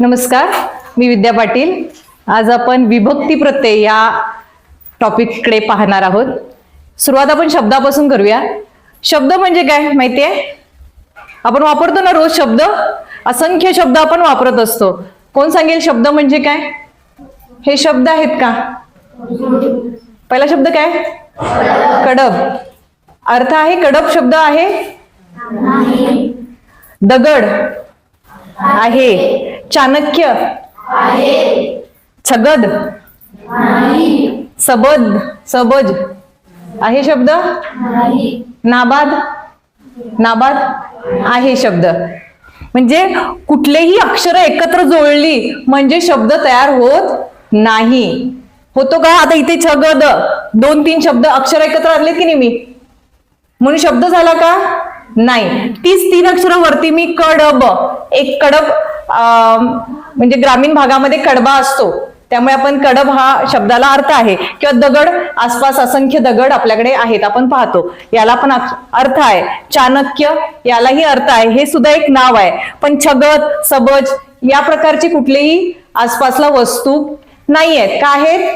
नमस्कार मी विद्या पाटील. आज आपण विभक्ती प्रत्यय या टॉपिककडे पाहणार आहोत. सुरुवात आपण शब्दापासून करूया. शब्द म्हणजे काय माहिती आहे? आपण वापरतो ना रोज शब्द? असंख्य शब्द आपण वापरत असतो. कोण सांगेल शब्द म्हणजे काय? हे शब्द आहेत का? पहिला शब्द काय? कडब. अर्थ आहे कडब शब्द आहे? दगड. आहे. चाणक्य. छगद. सबद. सबज. आहे शब्द? नाबाद. नाबाद. आहे शब्द. म्हणजे कुठलेही अक्षर एकत्र जोडली म्हणजे शब्द तयार होत नाही. होतो का? आता इथे छगद. दोन तीन शब्द अक्षर एकत्र आले की नाही मी? म्हणून शब्द झाला का? नाही. तीच तीन अक्षरावरती मी कडब. एक कडब म्हणजे ग्रामीण भागामध्ये कडबा असतो त्यामुळे आपण कडब हा शब्दाला अर्थ आहे. किंवा दगड आसपास असंख्य दगड आपल्याकडे आहेत आपण पाहतो. याला पण अर्थ आहे. चाणक्य यालाही अर्थ आहे. हे सुद्धा एक नाव आहे. पण छगत सबज या प्रकारची कुठलीही आसपासला वस्तू नाही आहेत का आहेत?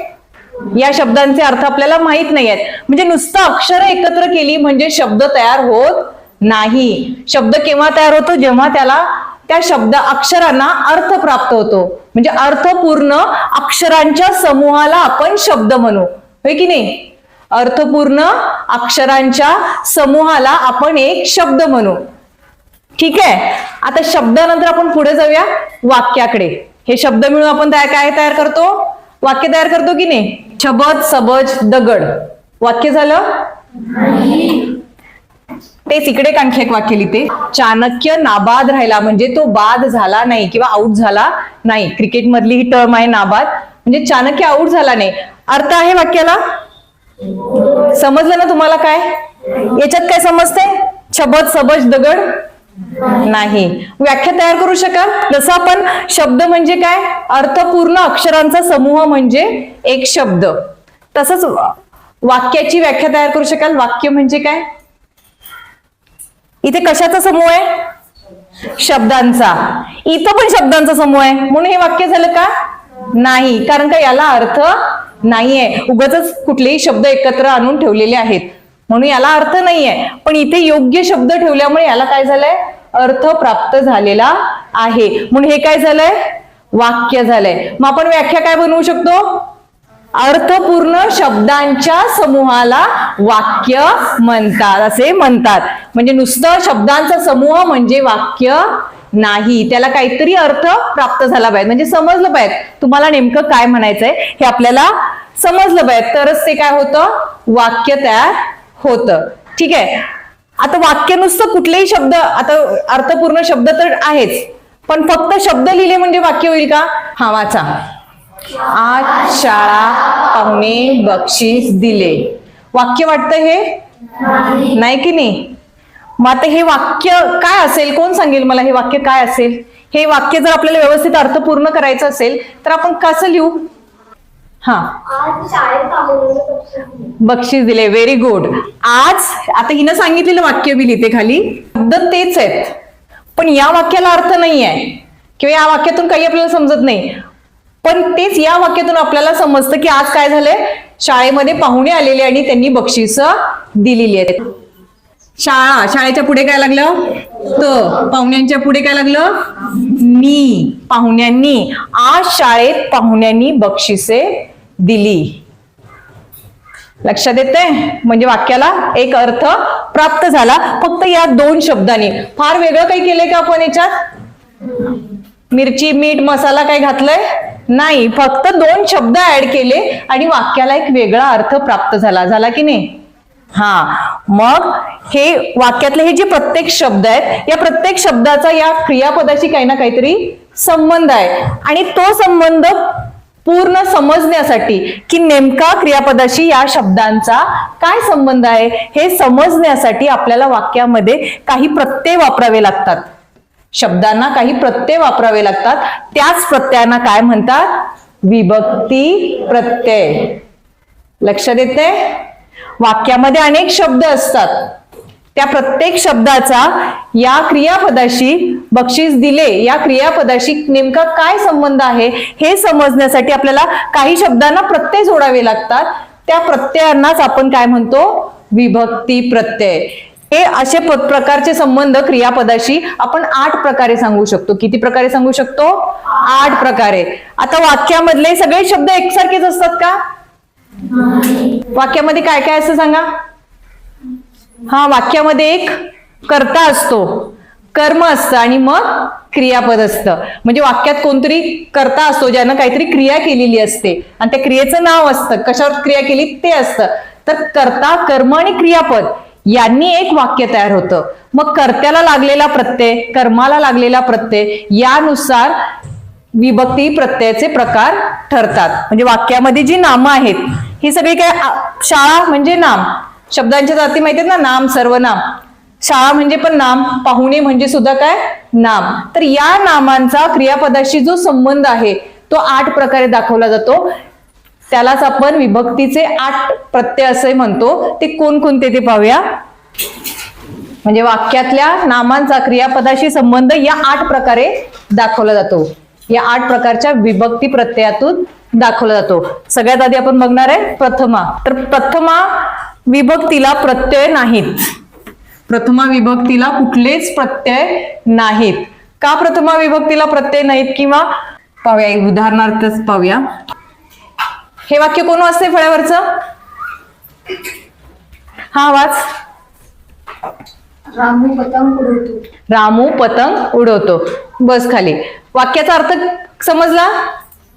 या शब्दांचे अर्थ आपल्याला माहीत नाही आहेत म्हणजे नुसतं अक्षर एकत्र केली म्हणजे शब्द तयार होत नाही. शब्द केव्हा तयार होतो? जेव्हा त्याला त्या शब्द अक्षरांना अर्थ प्राप्त होतो. म्हणजे अर्थपूर्ण अक्षरांच्या समूहाला आपण शब्द म्हणू. होय की नाही? अर्थपूर्ण अक्षरांच्या समूहाला आपण एक शब्द म्हणू. ठीक आहे? आता शब्दानंतर आपण पुढे जाऊया. वाक्याकडे. हे शब्द मिळून आपण तया- काय तयार करतो? वाक्य तयार करतो की नाही? छबद सबज दगड. वाक्य झालं? तेच इकडे आणखी एक वाक्य लिहिते चाणक्य नाबाद राहिला म्हणजे तो बाद झाला नाही किंवा आऊट झाला नाही. क्रिकेट मधली ही टर्म आहे नाबाद. म्हणजे चाणक्य आऊट झाला नाही. अर्थ आहे वाक्याला? समजलं ना तुम्हाला काय? याच्यात काय समजतंय? छबत सबज दगड? नाही. व्याख्या तयार करू शकाल? जसं आपण शब्द म्हणजे काय? अर्थपूर्ण अक्षरांचा समूह म्हणजे एक शब्द. तसंच वाक्याची व्याख्या तयार करू शकाल? वाक्य म्हणजे काय? इथे कशाचा समूह आहे? शब्दांचा. इथं पण शब्दांचा समूह आहे. म्हणून हे वाक्य झालं का? नाही. कारण का याला अर्थ नाहीये. उगाच कुठलेही शब्द एकत्र आणून ठेवलेले आहेत. म्हणून याला अर्थ नाहीये. पण इथे योग्य शब्द ठेवल्यामुळे याला काय झालंय? अर्थ प्राप्त झालेला आहे. म्हणून हे काय झालंय? वाक्य झालंय. मग आपण व्याख्या काय बनवू शकतो? अर्थपूर्ण शब्दांच्या समूहाला वाक्य म्हणतात. असे म्हणतात. म्हणजे नुसतं शब्दांचा समूह म्हणजे वाक्य नाही. त्याला काहीतरी अर्थ प्राप्त झाला पाहिजे. म्हणजे समजलं पाहिजे. तुम्हाला नेमकं काय म्हणायचंय हे आपल्याला समजलं पाहिजे. तरच ते काय होतं? वाक्य तयार होतं. ठीक आहे? आता वाक्य नुसतं कुठलेही शब्द आता अर्थपूर्ण शब्द तर आहेच. पण फक्त शब्द लिहिले म्हणजे वाक्य होईल का? हा वाचा. आज शाळा पाहुणे बक्षीस दिले. वाक्य वाटतं हे? नाही की नाही? मग आता हे वाक्य काय असेल? कोण सांगेल मला हे वाक्य काय असेल? हे वाक्य जर आपल्याला व्यवस्थित अर्थपूर्ण करायचं असेल तर आपण कसं लिहू? हा. बक्षीस दिले. बक्षीस दिले व्हेरी गुड आज आता हिनं सांगितलेलं वाक्य बी लिहिते खाली. शब्द तेच आहेत. पण या वाक्याला अर्थ नाही आहे किंवा या वाक्यातून काही आपल्याला समजत नाही. पण तेच या वाक्यातून आपल्याला समजतं की आज काय झालंय? शाळेमध्ये पाहुणे आलेले आणि त्यांनी बक्षीस दिलेली आहेत. शाळा शाळेच्या पुढे काय लागलं? त पाहुण्यांच्या पुढे काय लागलं? नी पाहुण्यांनी. आज शाळेत पाहुण्यांनी बक्षिसे दिली. लक्षात येते म्हणजे वाक्याला एक अर्थ प्राप्त झाला. फक्त या दोन शब्दांनी. फार वेगळं काही केलंय का आपण याच्यात? मिरची मीठ मसाला काय घातलंय? नाही फक्त दोन शब्द ऍड केले आणि वाक्याला एक वेगळा अर्थ प्राप्त झाला. झाला की नाही? हा. मग हे वाक्यातले हे जे प्रत्येक शब्द आहेत या प्रत्येक शब्दाचा या क्रियापदाशी काही ना काहीतरी संबंध आहे. आणि तो संबंध पूर्ण समजण्यासाठी की नेमका क्रियापदाशी या शब्दांचा काय संबंध आहे हे समजण्यासाठी आपल्याला वाक्यामध्ये काही प्रत्यय वापरावे लागतात. शब्दांना काही प्रत्यय वापरावे लागतात. त्याच प्रत्ययांना काय म्हणतात? विभक्ती प्रत्यय. लक्षात येते वाक्यामध्ये अनेक शब्द असतात. त्या प्रत्येक शब्दाचा या क्रियापदाशी बक्षीस दिले या क्रियापदाशी नेमका काय संबंध आहे हे समजण्यासाठी आपल्याला काही शब्दांना प्रत्यय जोडावे लागतात. त्या प्रत्ययांनाच आपण काय म्हणतो? विभक्ती प्रत्यय. हे असे प्रकारचे संबंध क्रियापदाशी आपण आठ प्रकारे सांगू शकतो. किती प्रकारे सांगू शकतो? आठ प्रकारे. आता वाक्यामधले सगळे शब्द एकसारखेच असतात का? वाक्यामध्ये काय काय असतं सांगा? हा वाक्यामध्ये एक कर्ता असतो. कर्म असतं आणि मग क्रियापद असतं. म्हणजे वाक्यात कोणतरी कर्ता असतो ज्यानं काहीतरी क्रिया केलेली असते. आणि त्या क्रियेचं नाव असतं. कशावर क्रिया केली? ते असतं. तर कर्ता कर्म आणि क्रियापद. यांनी एक वाक्य तयार होतं. मग कर्त्याला लागलेला प्रत्यय कर्माला लागलेला प्रत्यय यानुसार विभक्ती प्रत्ययाचे प्रकार ठरतात. म्हणजे वाक्यामध्ये जी नामं आहेत ही सगळी काय शाळा म्हणजे नाम? शब्दांच्या जाती माहिती आहेत ना? नाम सर्वनाम शाळा म्हणजे पण नाम पाहुणे म्हणजे सुद्धा काय? नाम. तर या नामांचा क्रियापदाशी जो संबंध आहे तो आठ प्रकारे दाखवला जातो. त्यालाच आपण विभक्तीचे आठ प्रत्यय असे म्हणतो. ते कोणकोणते ते पाहूया. म्हणजे वाक्यातल्या नामांचा क्रियापदाशी संबंध या आठ प्रकारे दाखवला जातो. या आठ प्रकारच्या विभक्ती प्रत्ययातून दाखवला जातो. सगळ्यात आधी आपण बघणार आहे प्रथमा. तर प्रथमा विभक्तीला प्रत्यय नाहीत. प्रथमा विभक्तीला कुठलेच प्रत्यय नाहीत. का प्रथमा विभक्तीला प्रत्यय नाहीत किंवा पाहूया उदाहरणार्थच पाहूया. हे वाक्य कोण वाचते फळ्यावरचं? हा वाच. रामू पतंग उडवतो. रामू पतंग उडवतो. बस खाली. वाक्याचा अर्थ समजला?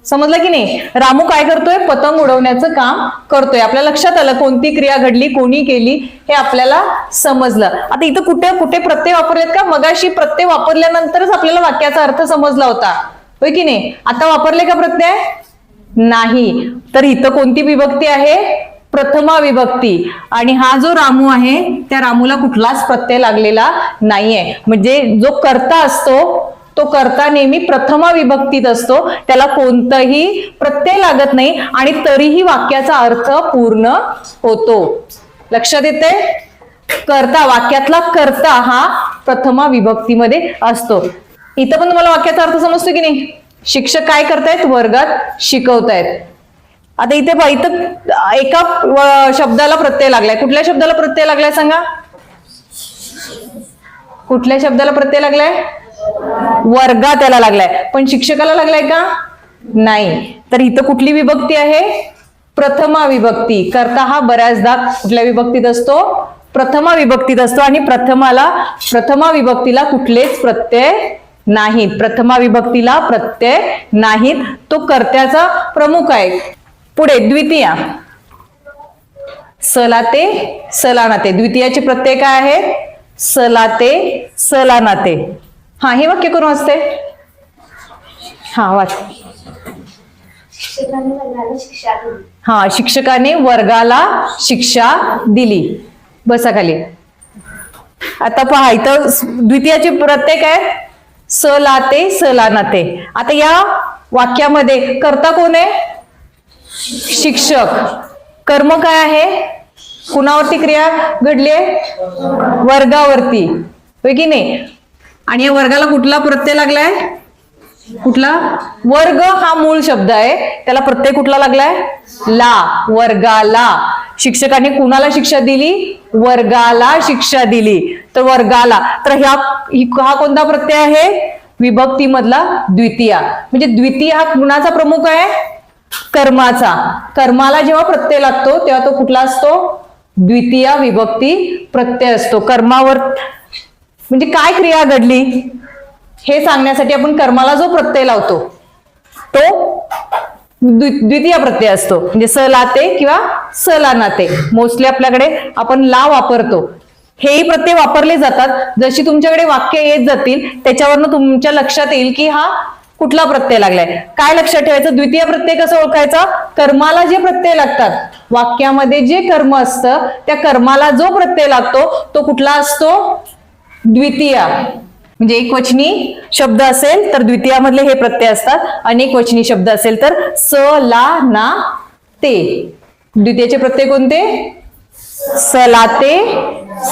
समजला की नाही? रामू काय करतोय? पतंग उडवण्याचं काम करतोय. आपल्या लक्षात आलं कोणती क्रिया घडली कोणी केली हे आपल्याला समजलं. आता इथं कुठे कुठे प्रत्यय वापरलेत का? मगाशी प्रत्यय वापरल्यानंतरच आपल्याला वाक्याचा अर्थ समजला होता. होय की नाही? आता वापरले का प्रत्यय? नाही. तर इथं कोणती विभक्ती आहे? प्रथमा विभक्ती. आणि हा जो रामू आहे त्या रामूला कुठलाच प्रत्यय लागलेला नाहीये. म्हणजे जो कर्ता असतो तो कर्ता नेहमी प्रथमा विभक्तीत असतो. त्याला कोणतंही प्रत्यय लागत नाही आणि तरीही वाक्याचा अर्थ पूर्ण होतो. लक्षात येते कर्ता वाक्यातला कर्ता हा प्रथमा विभक्तीमध्ये असतो. इथं पण तुम्हाला वाक्याचा अर्थ समजतो की नाही? शिक्षक काय करतायत? वर्गात शिकवतायत. आता इथे इथं एका व- शब्दाला प्रत्यय लागलाय. कुठल्या शब्दाला प्रत्यय लागलाय सांगा? कुठल्या शब्दाला प्रत्यय लागलाय? वर्गा त्याला लागलाय. पण शिक्षकाला लागलाय का? नाही. तर इथं कुठली विभक्ती आहे? प्रथमा विभक्ती. करता हा बऱ्याचदा कुठल्या विभक्तीत असतो? प्रथमा विभक्तीत असतो. आणि प्रथमाला प्रथमा विभक्तीला कुठलेच प्रत्यय नाहीत प्रथमा विभक्तीला प्रत्यय नाहीत. तो कर्त्याचा प्रमुख आहे. पुढे द्वितीया. सलाते सलानाते. द्वितीयाचे प्रत्यय काय आहे? सलाते सलानाते. हा हे वाक्य करून वाचते हा वाच. हा शिक्षकाने वर्गाला शिक्षा दिली. बसा खाली. आता पहा इथं द्वितीयाचे प्रत्यय काय? स लाते सला नाते आता या वाक्यामध्ये कर्ता कोण आहे? शिक्षक. कर्म काय आहे? कुणावरती क्रिया घडली आहे? वर्गावरती. होय की नाही? आणि या वर्गाला कुठला प्रत्यय लागलाय? कुठला? वर्ग हा मूळ शब्द आहे. त्याला प्रत्यय कुठला लागलाय? ला. वर्गाला. शिक्षकाने कुणाला शिक्षा दिली? वर्गाला शिक्षा दिली. तर वर्गाला. तर ह्या हा कोणता प्रत्यय आहे? विभक्ती मधला द्वितीया. म्हणजे द्वितीय हा कुणाचा प्रमुख आहे? कर्माचा. कर्माला जेव्हा प्रत्यय लागतो तेव्हा तो कुठला असतो? द्वितीय विभक्ती प्रत्यय असतो. कर्मावर म्हणजे काय क्रिया घडली? हे सांगण्यासाठी आपण कर्माला जो प्रत्यय लावतो तो द्वितीय प्रत्यय असतो. म्हणजे स लाते किंवा स ला नाते मोस्टली आपल्याकडे आपण ला वापरतो. हेही प्रत्यय वापरले जातात. जशी तुमच्याकडे वाक्य येत जातील त्याच्यावरनं तुमच्या लक्षात येईल की हा कुठला प्रत्यय लागलाय. काय लक्षात ठेवायचं? द्वितीय प्रत्यय कसं ओळखायचा? कर्माला जे प्रत्यय लागतात वाक्यामध्ये जे कर्म असतं त्या कर्माला जो प्रत्यय लागतो तो कुठला असतो? द्वितीय. म्हणजे एक वचनी शब्द असेल तर द्वितीयामधले हे प्रत्यय असतात. अनेक वचनी शब्द असेल तर स ला ना ते. द्वितीयचे प्रत्यय कोणते? सलाते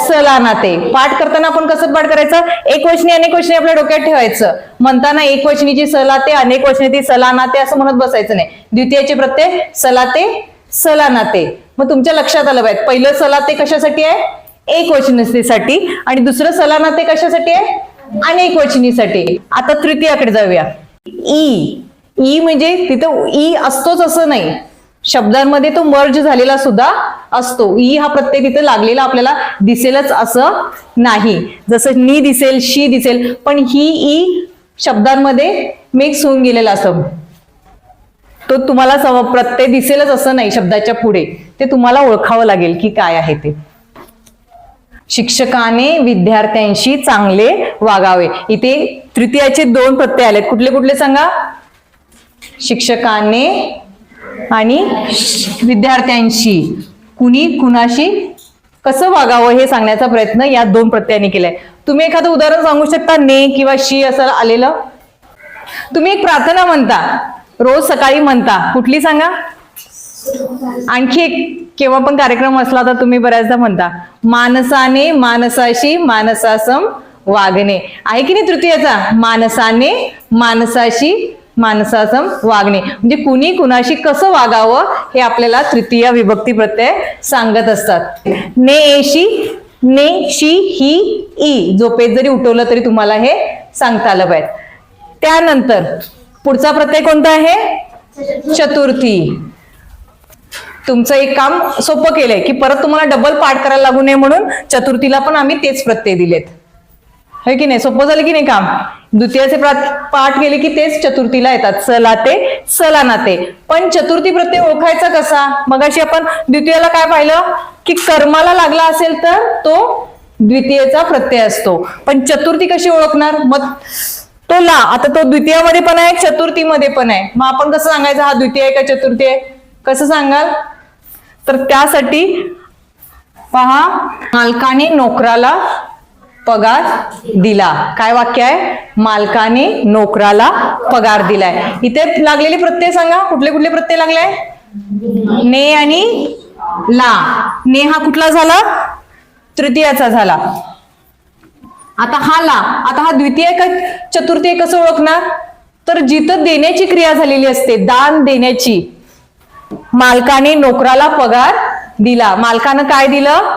सलानाते पाठ करताना आपण कसं पाठ करायचं? एक वचनी अनेक वचनी आपल्या डोक्यात ठेवायचं. म्हणताना एक वचनीची सलाते अनेक वचनी ती सलानाते असं म्हणत बसायचं नाही. द्वितीयाचे प्रत्यय सलाते सलानाते मग तुमच्या लक्षात आलं पाहिजे. पहिलं सलाते कशासाठी आहे? एक वचनीसाठी. आणि दुसरं सलानाते कशासाठी आहे? अनेक वचनीसाठी. आता तृतीयाकडे जाऊया. ई. ई म्हणजे तिथं ई असतोच असं नाही. शब्दांमध्ये तो मर्ज झालेला सुद्धा असतो. ई हा प्रत्यय तिथे लागलेला आपल्याला दिसेलच असं नाही. जसं नी दिसेल शी दिसेल पण ही ई शब्दांमध्ये मिक्स होऊन गेलेला असं. तो तुम्हाला प्रत्यय दिसेलच असं नाही शब्दाच्या पुढे. ते तुम्हाला ओळखावं लागेल की काय आहे ते. शिक्षकाने विद्यार्थ्यांशी चांगले वागावे. इथे तृतीयाचे दोन प्रत्यय आलेत. कुठले कुठले सांगा? शिक्षकाने आणि विद्यार्थ्यांशी. कुणी कुणाशी कसं वागावं हे सांगण्याचा प्रयत्न या दोन प्रत्ययाने केलाय. तुम्ही एखादं उदाहरण सांगू शकता? ने किंवा शी असं आलेलं? तुम्ही एक प्रार्थना म्हणता. रोज सकाळी म्हणता. कुठली सांगा? आणखी एक केव्हा पण कार्यक्रम असला तर तुम्ही बऱ्याचदा म्हणता माणसाने माणसाशी माणसासम वागणे. आहे की नाही तृतीयाचा? माणसाने माणसाशी माणसासम वागणे. म्हणजे कुणी कुणाशी कसं वागावं हे आपल्याला तृतीय विभक्ती प्रत्यय सांगत असतात. ने एशी ने शी ही ई. झोपेत जरी उठवलं तरी तुम्हाला हे सांगता आलं पाहिजे. त्यानंतर पुढचा प्रत्यय कोणता आहे? चतुर्थी. तुमचं एक काम सोपं केलंय की परत तुम्हाला डबल पाठ करायला लागू नये म्हणून चतुर्थीला पण आम्ही तेच प्रत्यय दिलेत. है की नाही? सोपं झालं की नाही काम? द्वितीयाचे प्रा- पाठ केले की तेच चतुर्थीला येतात. सलाते सलानाते पण चतुर्थी प्रत्यय ओळखायचा कसा? मगाशी आपण द्वितीयाला काय पाहिलं? की कर्माला लागला असेल तर तो द्वितीयेचा प्रत्यय असतो. पण चतुर्थी कशी ओळखणार? मग तो ला. आता तो द्वितीयामध्ये पण आहे चतुर्थीमध्ये पण आहे. मग आपण कसं सांगायचं? हा द्वितीय आहे का चतुर्थी आहे? कसं सांगाल? तर त्यासाठी पहा मालकाने नोकराला पगार दिला. काय वाक्य आहे? मालकाने नोकराला पगार दिलाय. इथे लागलेले प्रत्यय सांगा. कुठले कुठले प्रत्यय लागलाय? ने आणि ला. ने हा कुठला झाला? तृतीयाचा झाला. आता हा ला. आता हा द्वितीय का चतुर्थी कसं ओळखणार? तर जिथं देण्याची क्रिया झालेली असते दान देण्याची. मालकाने नोकराला पगार दिला. मालकानं काय दिलं?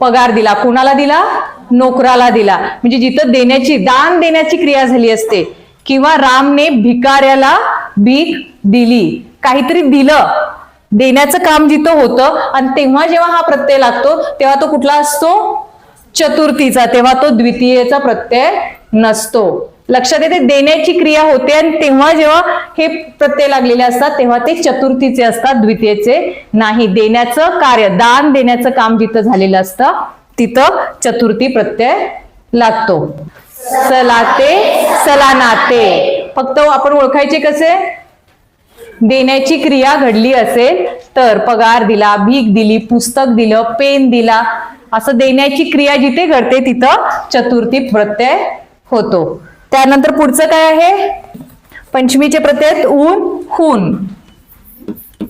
पगार दिला. कोणाला दिला? नोकराला दिला. म्हणजे जिथं देण्याची दान देण्याची क्रिया झाली असते किंवा रामने भिकाऱ्याला भीक दिली. काहीतरी दिलं. देण्याचं काम जिथं होतं आणि तेव्हा जेव्हा हा प्रत्यय लागतो तेव्हा तो कुठला असतो? चतुर्थीचा तेव्हा तो द्वितीयेचा प्रत्यय नसतो. लक्षात येते देण्याची क्रिया होते आणि तेव्हा जेव्हा हे प्रत्यय लागलेले असतात तेव्हा ते चतुर्थीचे असतात द्वितीयेचे नाही. देण्याचं कार्य दान देण्याचं काम जिथं झालेलं असतं तिथं चतुर्थी प्रत्यय लागतो. सलाते सलानाते. फक्त आपण ओळखायचे कसे? देण्याची क्रिया घडली असेल तर पगार दिला भीक दिली पुस्तक दिलं पेन दिला असं देण्याची क्रिया जिथे घडते तिथं चतुर्थी प्रत्यय होतो. त्यानंतर पुढचं काय आहे? पंचमीचे प्रत्यय ऊन हून.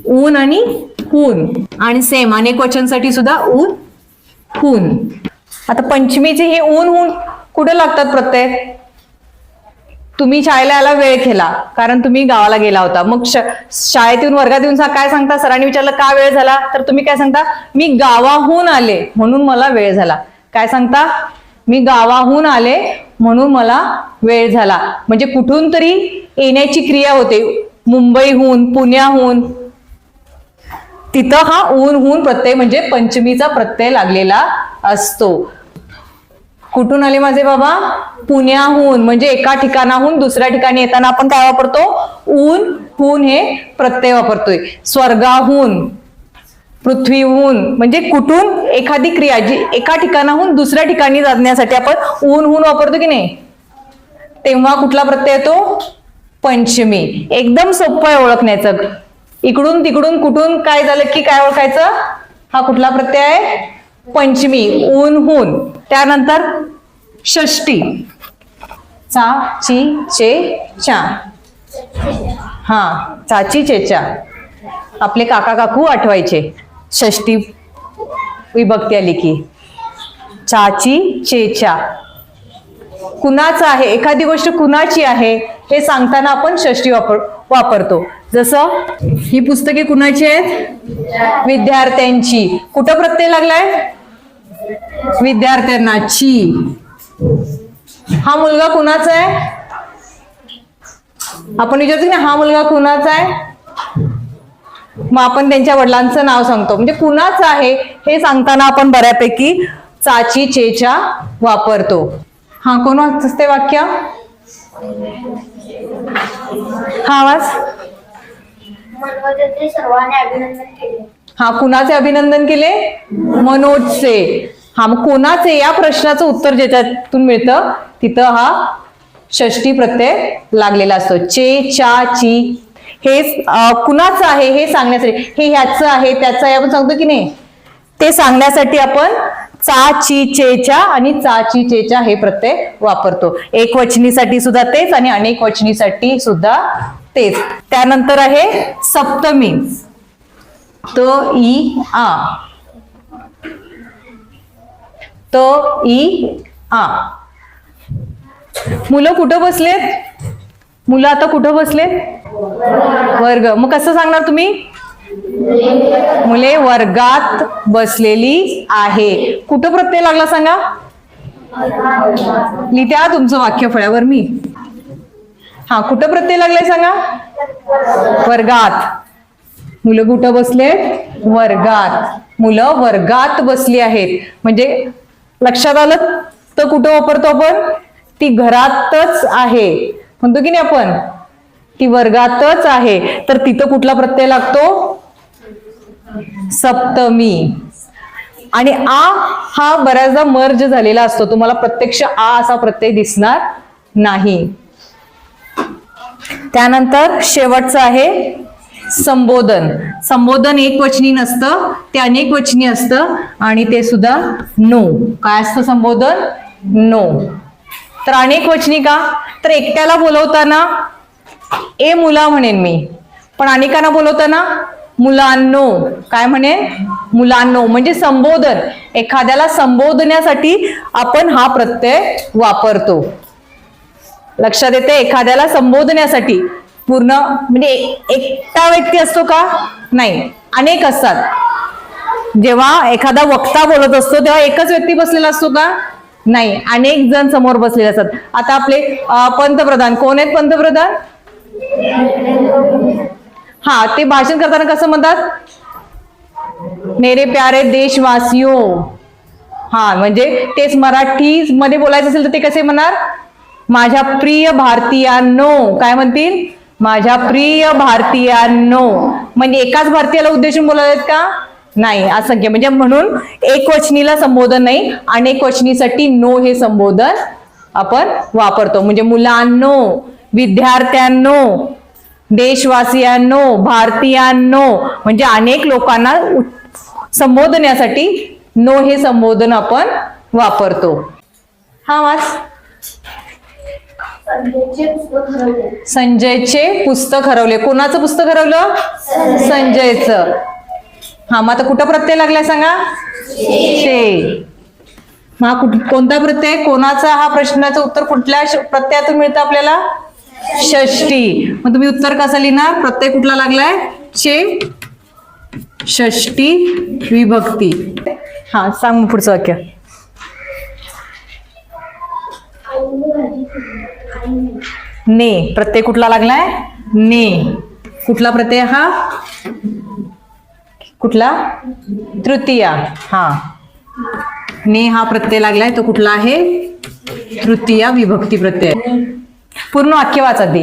ऊन आणि हून. आणि सेम अनेक वचनसाठी सुद्धा ऊन हून. आता पंचमीचे हे ऊन हून कुठे लागतात प्रत्यय? तुम्ही शाळेला यायला वेळ केला कारण तुम्ही गावाला गेला होता. मग श- शाळेत येऊन वर्गात येऊन सा- काय सांगता? सरांनी विचारलं का वेळ झाला? तर तुम्ही काय सांगता? मी गावाहून आले म्हणून मला वेळ झाला. काय सांगता? मी गावाहून आले म्हणून मला वेळ झाला. म्हणजे कुठून तरी येण्याची क्रिया होते. मुंबईहून पुण्याहून. तिथं हा ऊन हून प्रत्यय म्हणजे पंचमीचा प्रत्यय लागलेला असतो. कुठून आले माझे बाबा? पुण्याहून म्हणजे एका ठिकाणाहून दुसऱ्या ठिकाणी येताना आपण काय वापरतो? ऊन हून हे प्रत्यय वापरतोय. स्वर्गाहून. पृथ्वीहून म्हणजे कुठून? एखादी क्रिया जी एका ठिकाणाहून दुसऱ्या ठिकाणी जाण्यासाठी आपण ऊन हून वापरतो की नाही? तेव्हा कुठला प्रत्यय येतो? पंचमी. एकदम सोपं आहे ओळखण्याचं. इकडून तिकडून कुठून काय झालं की काय ओळखायचं? हा कुठला प्रत्यय आहे? पंचमी. ऊन हून. त्यानंतर षष्टी. चा ची चे चा हा चाची चेचा आपले काका काकू आठवायचे. षष्टी विभक्ती आली की. चाची चेचा. कुणाचं आहे? एखादी गोष्ट कुणाची आहे? हे सांगताना आपण षष्टी वापर वापरतो. जसं ही पुस्तके कुणाची आहेत? विद्यार्थ्यांची. कुठं प्रत्यय लागलाय? विद्यार्थ्यांना ची हा मुलगा कुणाचा आहे? आपण विचारतो की ना हा मुलगा कुणाचा आहे? मग आपण त्यांच्या वडिलांचं नाव सांगतो. म्हणजे कुणाचं आहे हे सांगताना आपण बऱ्यापैकी चाची चेचा वापरतो. हा कोण वाचते वाक्य? हा आवाज? हा कुणाचे अभिनंदन केले? मनोजचे. हा मग कोणाचे? या प्रश्नाचं उत्तर ज्याच्यातून मिळतं तिथं हा षष्टी प्रत्यय लागलेला असतो. चे चा ची हे कुणाचं आहे हे सांगण्यासाठी? हे ह्याचं आहे त्याचं आहे आपण सांगतो की नाही? ते सांगण्यासाठी आपण चा ची चेच्या आणि चा ची चेच्या हे प्रत्यय वापरतो. एक वचनीसाठी सुद्धा तेच आणि अनेक वचनीसाठी सुद्धा तेच. त्यानंतर आहे सप्तमी. त ई आ. त ई आ. मुलं कुठं बसलेत? मुलं आता कुठं बसले? वर्ग. मग कसं सांगणार तुम्ही? मुले वर्गात बसलेली आहे. कुठं प्रत्यय लागला सांगा? लिहित्या तुमचं वाक्य फळ्यावर मी. हा कुठं प्रत्यय लागलाय सांगा? वर्गात. मुलं कुठं बसले? वर्गात. मुलं वर्गात बसली आहेत. म्हणजे लक्षात आलं तर कुठं वापरतो आपण? ती घरातच आहे. म्हणतो की नाही आपण? ती वर्गातच आहे. तर तिथं कुठला प्रत्यय लागतो? सप्तमी. आणि आ हा बऱ्याचदा मर्ज झालेला असतो. तुम्हाला प्रत्यक्ष आ असा प्रत्यय दिसणार नाही. त्यानंतर शेवटचं आहे संबोधन. संबोधन एक वचनी नसतं ते अनेक वचनी असतं आणि ते सुद्धा नो. काय असतं संबोधन? नो. तर अनेक वचनी का तर एकट्याला बोलवताना ए मुला म्हणेन मी. पण अनेकांना बोलवताना मुलांनो काय म्हणेन? मुलांनो म्हणजे संबोधन. एखाद्याला संबोधण्यासाठी आपण हा प्रत्यय वापरतो. लक्षात येते? एखाद्याला संबोधण्यासाठी पूर्ण म्हणजे एक- एकटा व्यक्ती असतो का? नाही. अनेक असतात. जेव्हा एखादा वक्ता बोलत असतो तेव्हा एकच व्यक्ती बसलेला असतो का? नाही अनेक जण समोर बसलेले असतात. आता आपले पंतप्रधान कोण आहेत पंतप्रधान? हा ते भाषण करताना कसं म्हणतात? मेरे प्यारे देशवासियो. हा म्हणजे तेच मराठी मध्ये बोलायचं असेल तर ते कसे म्हणणार? माझ्या प्रिय भारतीयांनो. काय म्हणतील? माझ्या प्रिय भारतीयांनो. म्हणजे एकाच भारतीयाला उद्देशून बोलायत का? नाही असंख्य. म्हणजे म्हणून एक वचनीला संबोधन नाही अनेक वचनीसाठी नो हे संबोधन आपण वापरतो. म्हणजे मुलांनो विद्यार्थ्यांनो देशवासियांनो भारतीयांनो म्हणजे अनेक लोकांना संबोधण्यासाठी नो हे संबोधन आपण वापरतो. हा वाच. हरवले. संजयचे पुस्तक हरवले. कोणाचं पुस्तक हरवलं? संजयचं. हा मग आता कुठं प्रत्यय लागलाय सांगा? शे. हा कुठ कोणता प्रत्यय? कोणाचा हा प्रश्नाचं उत्तर कुठल्या श- प्रत्ययातून मिळतं आपल्याला? षष्टी मग तुम्ही उत्तर कसं लिहिणार? प्रत्यय कुठला लागलाय? चे षष्टी विभक्ती. हा सांग मग पुढचं वाक्य. ने. प्रत्यय कुठला लागलाय? ने. कुठला प्रत्यय हा? कुठला? तृतीया. हा. ने हा प्रत्यय लागलाय. तो कुठला आहे? तृतीया विभक्ती प्रत्यय. पूर्ण वाक्य वाचा दे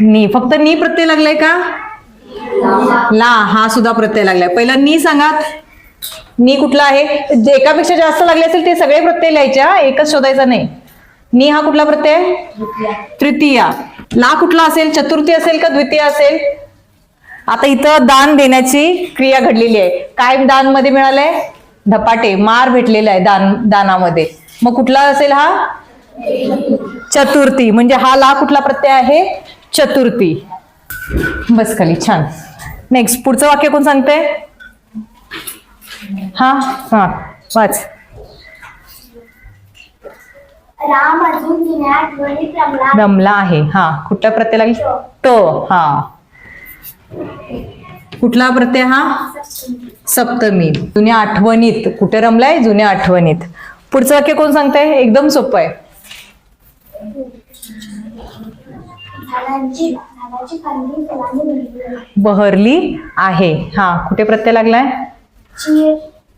नी. फक्त नी प्रत्यय लागलाय का? ला. हा सुद्धा प्रत्यय लागलाय. पहिला नी सांगा. नी कुठला आहे? एकापेक्षा जास्त लागले असेल ते सगळे प्रत्यय लिहायचे हा? एकच शोधायचा नाही. नी हा कुठला प्रत्यय? तृतीया. ला कुठला असेल? चतुर्थी असेल का द्वितीय असेल? आता इथं दान देण्याची क्रिया घडलेली आहे. काय दानमध्ये मिळालंय? धपाटे मार भेटलेला आहे दान दानामध्ये. मग कुठला असेल हा? चतुर्थी. म्हणजे हा ला कुठला प्रत्यय आहे? चतुर्थी. बस खाली छान. नेक्स्ट पुढचं वाक्य कोण सांगते हा? हा वाच. राम अजून रमला आहे. हा कुठला प्रत्यय लागेल? तो हा. कुठला प्रत्यय हा? सप्तमी. जुन्या आठवणीत. कुठे रमलाय? जुन्या आठवणीत. पुढचं वाक्य कोण सांगताय? एकदम सोपं आहे. बहरली आहे. हा कुठे प्रत्यय लागलाय?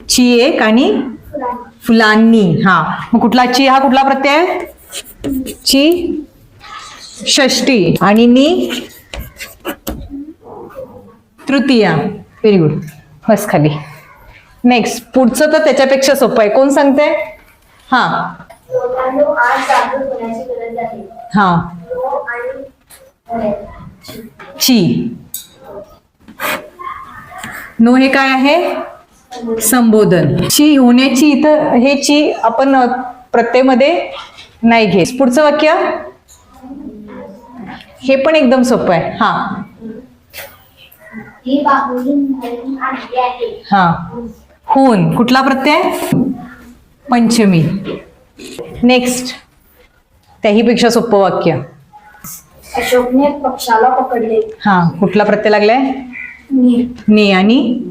ची एक आणि फुलांनी. फुलांनी हा. मग कुठला ची? हा कुठला प्रत्यय? आहे ची? षष्टी आणि नी? तृतीया. व्हेरी गुड बस खाली. नेक्स्ट पुढचं तर त्याच्यापेक्षा सोपं आहे. कोण सांगते हा. हा. ची. नो हे काय आहे? संबोधन. ची होण्याची इथं हे ची आपण अ, प्रत्ययमध्ये नाही घे पुढचं वाक्य? हे पण एकदम सोपं आहे. हा. ही आणली आहे. हा. होऊन कुठला प्रत्यय? पंचमी. नेक्स्ट त्याहीपेक्षा सोपं वाक्य. अशोकने पक्षाला पकडले. हा. कुठला प्रत्यय लागलाय? नीर ने आणि?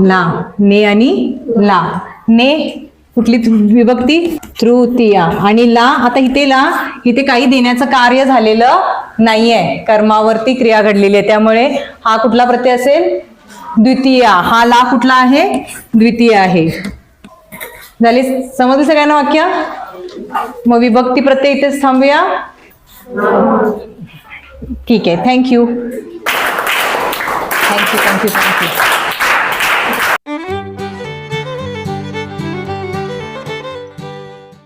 ला ने आणि ला. ने कुठली विभक्ती? तृतीया. आणि ला आता इथे ला इथे काही देण्याचं कार्य झालेलं नाहीये. कर्मावरती क्रिया घडलेली आहे. त्यामुळे हा कुठला प्रत्यय असेल? द्वितीया. हा ला कुठला आहे? द्वितीय आहे. झाली समजलं सगळ्यांना वाक्य? मग विभक्ती प्रत्यय इथेच थांबूया. ठीक आहे. Thank you thank you thank you thank you